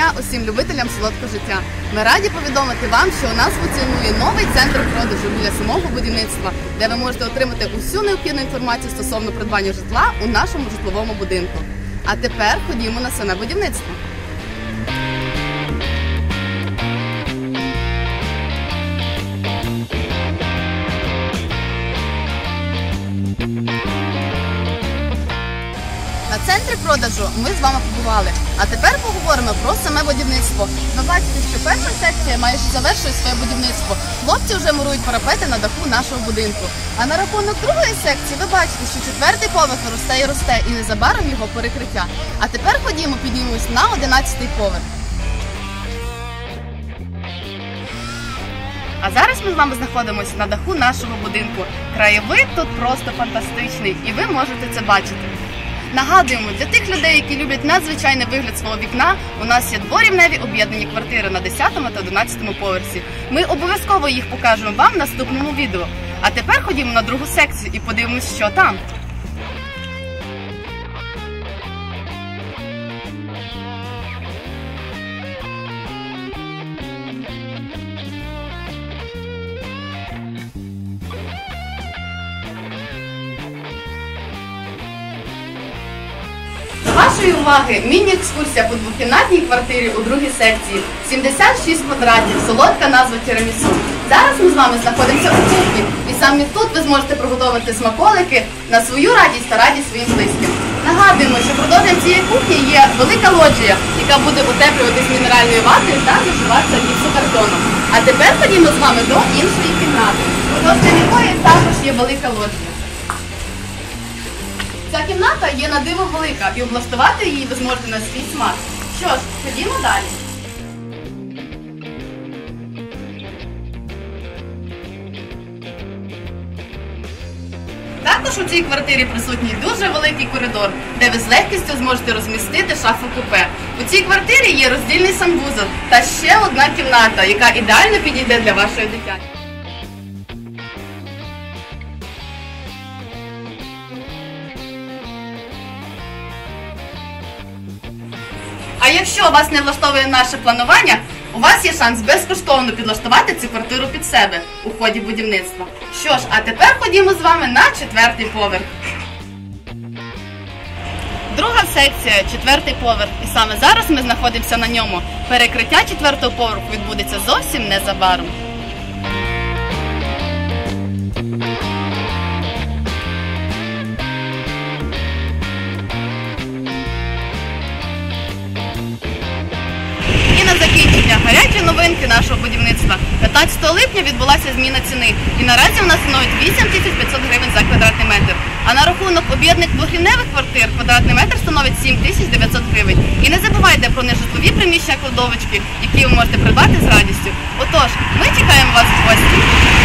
дня усім любителям солодкого життя. Ми раді повідомити вам, що у нас функціонує новий центр продажу біля самого будівництва, де ви можете отримати усю необхідну інформацію стосовно придбання житла у нашому житловому будинку. А тепер ходімо на саме будівництво. Центрі продажу ми з вами побували. А тепер поговоримо про саме будівництво. Ви бачите, що перша секція майже завершує своє будівництво. Хлопці вже мурують парапети на даху нашого будинку. А на рахунок другої секції ви бачите, що четвертий поверх росте і росте, і незабаром його перекриття. А тепер ходімо, піднімемось на одинадцятий поверх. А зараз ми з вами знаходимося на даху нашого будинку. Краєвид тут просто фантастичний, і ви можете це бачити. Нагадуємо, для тих людей, які люблять надзвичайний вигляд свого вікна, у нас є дворівневі об'єднані квартири на 10 та 11 поверсі. Ми обов'язково їх покажемо вам в наступному відео. А тепер ходімо на другу секцію і подивимось, що там. Вашої уваги міні-екскурсія по двокімнатній квартирі у другій секції 76 квадратів, солодка назва тірамісу. Зараз ми з вами знаходимося у кухні, і саме тут ви зможете приготувати смаколики на свою радість та радість своїм близьким. Нагадуємо, що продовженням цієї кухні є велика лоджія, яка буде утеплюватись мінеральною ватою та зашиватися гіпсокартоном. А тепер ходімо з вами до іншої кімнати, продовженням якої також є велика лоджія. Ця кімната є на диво велика і облаштувати її ви зможете на свій смак. Що ж, ходімо далі. Також у цій квартирі присутній дуже великий коридор, де ви з легкістю зможете розмістити шафу купе. У цій квартирі є роздільний санвузол та ще одна кімната, яка ідеально підійде для вашої дитяти. А якщо вас не влаштовує наше планування, у вас є шанс безкоштовно підлаштувати цю квартиру під себе у ході будівництва. Що ж, а тепер ходімо з вами на четвертий поверх. Друга секція, четвертий поверх, і саме зараз ми знаходимося на ньому. Перекриття четвертого поверху відбудеться зовсім незабаром. елементи нашого будівництва. 15 липня відбулася зміна ціни, і наразі вона становить 8500 гривень за квадратний метр. А на рахунок об'єднаних двохрівневих квартир квадратний метр становить 7900 гривень. І не забувайте про нежитлові приміщення кладовочки, які ви можете придбати з радістю. Отож, ми чекаємо вас в гості.